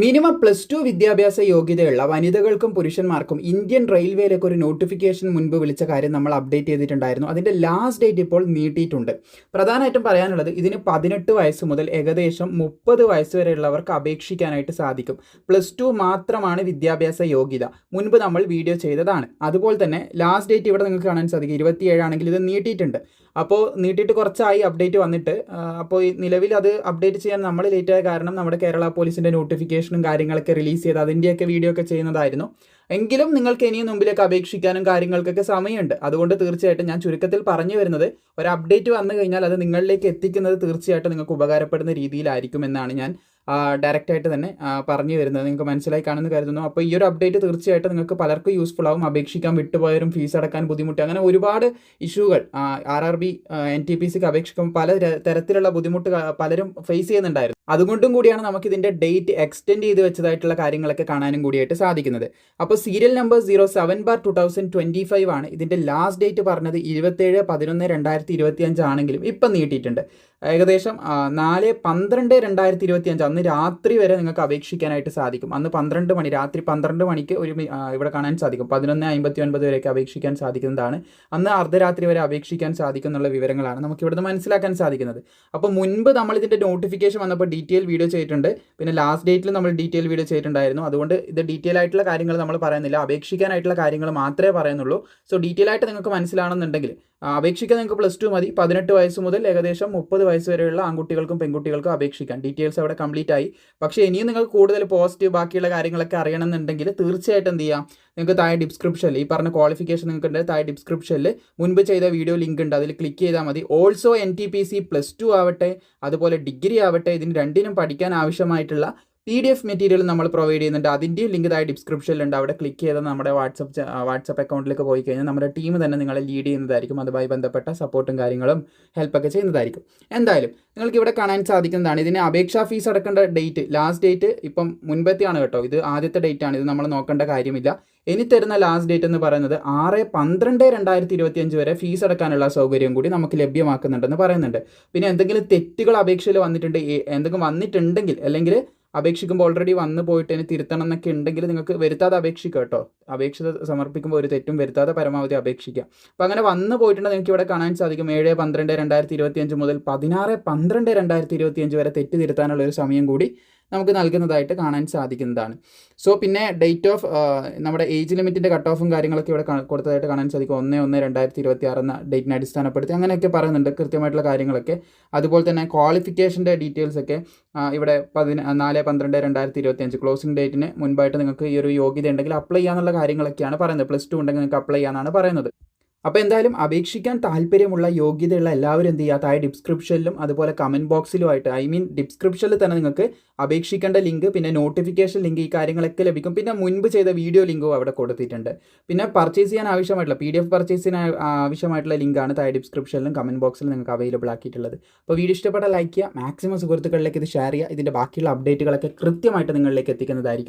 Minimum plus two വിദ്യാഭ്യാസ യോഗ്യതയുള്ള വനിതകൾക്കും പുരുഷന്മാർക്കും ഇന്ത്യൻ റെയിൽവേയിലേക്ക് ഒരു നോട്ടിഫിക്കേഷൻ മുൻപ് വിളിച്ച കാര്യം നമ്മൾ അപ്ഡേറ്റ് ചെയ്തിട്ടുണ്ടായിരുന്നു. അതിന്റെ ലാസ്റ്റ് ഡേറ്റ് ഇപ്പോൾ നീട്ടിയിട്ടുണ്ട്. പ്രധാനമായിട്ടും പറയാനുള്ളത് ഇതിന് പതിനെട്ട് വയസ്സ് മുതൽ ഏകദേശം മുപ്പത് വയസ്സ് വരെയുള്ളവർക്ക് അപേക്ഷിക്കാനായിട്ട് സാധിക്കും. പ്ലസ് ടു മാത്രമാണ് വിദ്യാഭ്യാസ യോഗ്യത. മുൻപ് നമ്മൾ വീഡിയോ ചെയ്തതാണ്. അതുപോലെ തന്നെ ലാസ്റ്റ് ഡേറ്റ് ഇവിടെ നിങ്ങൾക്ക് കാണാൻ സാധിക്കും. ഇരുപത്തിയേഴാണെങ്കിൽ ഇത് നീട്ടിയിട്ടുണ്ട്. അപ്പോൾ നീട്ടിയിട്ട് കുറച്ചായി അപ്ഡേറ്റ് വന്നിട്ട്. അപ്പോൾ നിലവിൽ അത് അപ്ഡേറ്റ് ചെയ്യാൻ നമ്മൾ ലേറ്റ് ആയ കാരണം നമ്മുടെ കേരള പോലീസിന്റെ നോട്ടിഫിക്കേഷനും കാര്യങ്ങളൊക്കെ റിലീസ് ചെയ്ത് അതിന്റെയൊക്കെ വീഡിയോ ഒക്കെ ചെയ്യുന്നതായിരുന്നു. എങ്കിലും നിങ്ങൾക്ക് ഇനിയും മുമ്പിലേക്ക് അപേക്ഷിക്കാനും കാര്യങ്ങൾക്കൊക്കെ സമയമുണ്ട്. അതുകൊണ്ട് തീർച്ചയായിട്ടും ഞാൻ ചുരുക്കത്തിൽ പറഞ്ഞു വരുന്നത് ഒരു അപ്ഡേറ്റ് വന്നു കഴിഞ്ഞാൽ അത് നിങ്ങളിലേക്ക് എത്തിക്കുന്നത് തീർച്ചയായിട്ടും നിങ്ങൾക്ക് ഉപകാരപ്പെടുന്ന രീതിയിലായിരിക്കും എന്നാണ് ഞാൻ ഡയറക്റ്റ് ആയിട്ട് തന്നെ പറഞ്ഞു തരുന്നത്. നിങ്ങൾക്ക് മനസ്സിലായി കാണുമെന്ന് കരുതുന്നു. അപ്പോൾ ഈ ഒരു അപ്ഡേറ്റ് തീർച്ചയായിട്ടും നിങ്ങൾക്ക് പലർക്കും യൂസ്ഫുൾ ആവും. അപേക്ഷിക്കാൻ വിട്ടുപോയവരും ഫീസ് അടക്കാൻ ബുദ്ധിമുട്ട്. അങ്ങനെ ഒരുപാട് ഇഷ്യൂകൾ R R B N T P സിക്ക് അപേക്ഷിക്കുമ്പോൾ പല തരത്തിലുള്ള ബുദ്ധിമുട്ട് പലരും ഫേസ് ചെയ്യുന്നുണ്ടായിരുന്നു. അതുകൊണ്ടും കൂടിയാണ് നമുക്ക് ഇതിന്റെ ഡേറ്റ് എക്സ്റ്റെൻഡ് ചെയ്ത് വെച്ചതായിട്ടുള്ള കാര്യങ്ങളൊക്കെ കാണാനും കൂടിയായിട്ട് സാധിക്കുന്നത്. അപ്പോൾ serial number zero seven bar two thousand twenty five ആണ്. ഇതിന്റെ ലാസ്റ്റ് ഡേറ്റ് പറഞ്ഞത് ഇരുപത്തേഴ് പതിനൊന്ന് രണ്ടായിരത്തി ഇരുപത്തി അഞ്ച് ആണെങ്കിലും ഇപ്പം നീട്ടിയിട്ടുണ്ട്. ഏകദേശം നാല് പന്ത്രണ്ട് രണ്ടായിരത്തി ഇരുപത്തി അഞ്ച് അന്ന് രാത്രി വരെ നിങ്ങൾക്ക് അപേക്ഷിക്കാനായിട്ട് സാധിക്കും. അന്ന് പന്ത്രണ്ട് മണി രാത്രി പന്ത്രണ്ട് മണിക്ക് ഒരു ഇവിടെ കാണാൻ സാധിക്കും. പതിനൊന്ന് അമ്പത്തി ഒൻപത് വരെയൊക്കെ അപേക്ഷിക്കാൻ സാധിക്കുന്നതാണ്. അന്ന് അർദ്ധരാത്രി വരെ അപേക്ഷിക്കാൻ സാധിക്കും എന്നുള്ള വിവരങ്ങളാണ് നമുക്ക് ഇവിടുന്ന് മനസ്സിലാക്കാൻ സാധിക്കുന്നത്. അപ്പോൾ മുൻപ് നമ്മൾ ഇതിന്റെ നോട്ടിഫിക്കേഷൻ വന്നപ്പോൾ ഡീറ്റെയിൽ വീഡിയോ ചെയ്തിട്ടുണ്ട്. പിന്നെ ലാസ്റ്റ് ഡേറ്റിൽ നമ്മൾ ഡീറ്റെയിൽ വീഡിയോ ചെയ്തിട്ടുണ്ടായിരുന്നു. അതുകൊണ്ട് ഇത് ഡീറ്റെയിൽ ആയിട്ടുള്ള കാര്യങ്ങൾ നമ്മൾ പറയുന്നില്ല. അപേക്ഷിക്കാനായിട്ടുള്ള കാര്യങ്ങൾ മാത്രമേ പറയുന്നുള്ളൂ. സോ ഡീറ്റെയിൽ ആയിട്ട് നിങ്ങൾക്ക് മനസ്സിലാണെന്നുണ്ടെങ്കിൽ അപേക്ഷിക്കാൻ നിങ്ങൾക്ക് പ്ലസ് ടു മതി. പതിനെട്ട് വയസ്സ് മുതൽ ഏകദേശം മുപ്പത് വയസ്സ് വരെയുള്ള ആൺകുട്ടികൾക്കും പെൺകുട്ടികൾക്കും അപേക്ഷിക്കാം. ഡീറ്റെയിൽസ് അവിടെ കംപ്ലീറ്റ് ആയി. പക്ഷേ ഇനിയും നിങ്ങൾ കൂടുതൽ പോസിറ്റീവ് ബാക്കിയുള്ള കാര്യങ്ങളൊക്കെ അറിയണമെന്നുണ്ടെങ്കിൽ തീർച്ചയായിട്ടും എന്ത് ചെയ്യാം? നിങ്ങൾക്ക് താഴെ ഡിസ്ക്രിപ്ഷനിൽ ഈ പറഞ്ഞ ക്വാളിഫിക്കേഷൻ നിങ്ങൾക്ക് ഉണ്ട് താഴെ ഡിസ്ക്രിപ്ഷനിൽ മുൻപ് ചെയ്ത വീഡിയോ ലിങ്ക് ഉണ്ട്. അതിൽ ക്ലിക്ക് ചെയ്താൽ മതി. Also N T P C plus two ആവട്ടെ അതുപോലെ ഡിഗ്രി ആവട്ടെ ഇതിന് രണ്ടിനും പഠിക്കാൻ ആവശ്യമായിട്ടുള്ള പി ഡി എഫ് മെറ്റീരിയൽ നമ്മൾ പ്രൊവൈഡ് ചെയ്യുന്നുണ്ട്. അതിന്റെ ലിങ്ക് താഴെ ഡിസ്ക്രിപ്ഷനിലുണ്ട് അവിടെ ക്ലിക്ക് ചെയ്ത് നമ്മുടെ വാട്സപ്പ് വാട്സപ്പ് അക്കൗണ്ടിലേക്ക് പോയി കഴിഞ്ഞാൽ നമ്മുടെ ടീം തന്നെ നിങ്ങളെ ലീഡ് ചെയ്യുന്നതായിരിക്കും. അതുമായി ബന്ധപ്പെട്ട സപ്പോർട്ടും കാര്യങ്ങളും ഹെൽപ്പൊക്കെ ചെയ്യുന്നതായിരിക്കും. എന്തായാലും നിങ്ങൾക്ക് ഇവിടെ കാണാൻ സാധിക്കുന്നതാണ്. ഇതിന് അപേക്ഷാ ഫീസ് അടക്കേണ്ട ഡേറ്റ് ലാസ്റ്റ് ഡേറ്റ് ഇപ്പം മുൻപത്തെയാണ് കേട്ടോ. ഇത് ആദ്യത്തെ ഡേറ്റ് ആണ്. ഇത് നമ്മൾ നോക്കേണ്ട കാര്യമില്ല. ഇനി തരുന്ന ലാസ്റ്റ് ഡേറ്റ് എന്ന് പറയുന്നത് ആറ് പന്ത്രണ്ട് രണ്ടായിരത്തി ഇരുപത്തി അഞ്ച് വരെ ഫീസ് അടക്കാനുള്ള സൗകര്യം കൂടി നമുക്ക് ലഭ്യമാക്കുന്നുണ്ടെന്ന് പറയുന്നുണ്ട്. പിന്നെ എന്തെങ്കിലും തെറ്റുകൾ അപേക്ഷയിൽ വന്നിട്ടുണ്ട് എന്തെങ്കിലും വന്നിട്ടുണ്ടെങ്കിൽ അല്ലെങ്കിൽ അപേക്ഷിക്കുമ്പോൾ ഓൾറെഡി വന്നു പോയിട്ട് ഇനി തിരുത്തണം എന്നൊക്കെ ഉണ്ടെങ്കിൽ നിങ്ങൾക്ക് വരുത്താതെ അപേക്ഷിക്കുക കേട്ടോ. അപേക്ഷ സമർപ്പിക്കുമ്പോൾ ഒരു തെറ്റും വരുത്താതെ പരമാവധി അപേക്ഷിക്കുക. അപ്പോൾ അങ്ങനെ വന്നു പോയിട്ടുണ്ടെങ്കിൽ നിങ്ങൾക്ക് ഇവിടെ കാണാൻ സാധിക്കും. ഏഴ് പന്ത്രണ്ട് രണ്ടായിരത്തി ഇരുപത്തിയഞ്ച് മുതൽ പതിനാറ് പന്ത്രണ്ട് രണ്ടായിരത്തി ഇരുപത്തിയഞ്ച് വരെ തെറ്റ് തിരുത്താനുള്ള ഒരു സമയം കൂടി നമുക്ക് നൽകുന്നതായിട്ട് കാണാൻ സാധിക്കുന്നതാണ്. സോ പിന്നെ ഡേറ്റ് ഓഫ് നമ്മുടെ ഏജ് ലിമിറ്റിന്റെ കട്ട് ഓഫും കാര്യങ്ങളൊക്കെ ഇവിടെ കൊടുത്തതായിട്ട് കാണാൻ സാധിക്കും. ഒന്ന് ഒന്ന് രണ്ടായിരത്തി ഇരുപത്തി ആറ് എന്ന ഡേറ്റിനെ അടിസ്ഥാനപ്പെടുത്തി അങ്ങനെയൊക്കെ പറയുന്നുണ്ട് കൃത്യമായിട്ടുള്ള കാര്യങ്ങളൊക്കെ. അതുപോലെ തന്നെ ക്വാളിഫിക്കേഷന്റെ ഡീറ്റെയിൽസ് ഒക്കെ ഇവിടെ പതിന നാല് പന്ത്രണ്ട് രണ്ടായിരത്തി ഇരുപത്തി അഞ്ച് ക്ലോസിംഗ് ഡേറ്റിന് മുൻപായിട്ട് നിങ്ങൾക്ക് ഈ ഒരു യോഗ്യത ഉണ്ടെങ്കിൽ അപ്ലൈ ചെയ്യാനുള്ള കാര്യങ്ങളൊക്കെയാണ് പറയുന്നത്. പ്ലസ് ടു ഉണ്ടെങ്കിൽ നിങ്ങൾക്ക് അപ്ലൈ ചെയ്യാനാണ് പറയുന്നത്. അപ്പോൾ എന്തായാലും അപേക്ഷിക്കാൻ താല്പര്യമുള്ള യോഗ്യതയുള്ള എല്ലാവരും എന്ത് ചെയ്യുക താഴെ ഡിസ്ക്രിപ്ഷനിലും അതുപോലെ കമന്റ് ബോക്സിലുമായിട്ട് ഐ മീൻ ഡിസ്ക്രിപ്ഷനിൽ തന്നെ നിങ്ങൾക്ക് അപേക്ഷിക്കേണ്ട ലിങ്ക് പിന്നെ നോട്ടിഫിക്കേഷൻ ലിങ്ക് ഈ കാര്യങ്ങളൊക്കെ ലഭിക്കും. പിന്നെ മുൻപ് ചെയ്ത വീഡിയോ ലിങ്കും അവിടെ കൊടുത്തിട്ടുണ്ട്. പിന്നെ പർച്ചേസ് ചെയ്യാൻ ആവശ്യമായിട്ടുള്ള പി ഡി എഫ് ആവശ്യമായിട്ടുള്ള ലിങ്കാണ് താഴെ ഡിസ്ക്രിപ്ഷനിലും കമന്റ് ബോക്സിലും നിങ്ങൾക്ക് അവൈലബിൾ ആക്കിയിട്ടുള്ളത്. അപ്പോൾ വീഡിയോ ഇഷ്ടപ്പെട്ട ലൈക്ക് ചെയ്യുക. മാക്സിമം സുഹൃത്തുക്കളിലേക്ക് ഇത് ഷെയർ ചെയ്യുക. ഇതിന്റെ ബാക്കിയുള്ള അപ്ഡേറ്റുകളൊക്കെ കൃത്യമായിട്ട് നിങ്ങളിലേക്ക് എത്തിക്കുന്നതായിരിക്കും.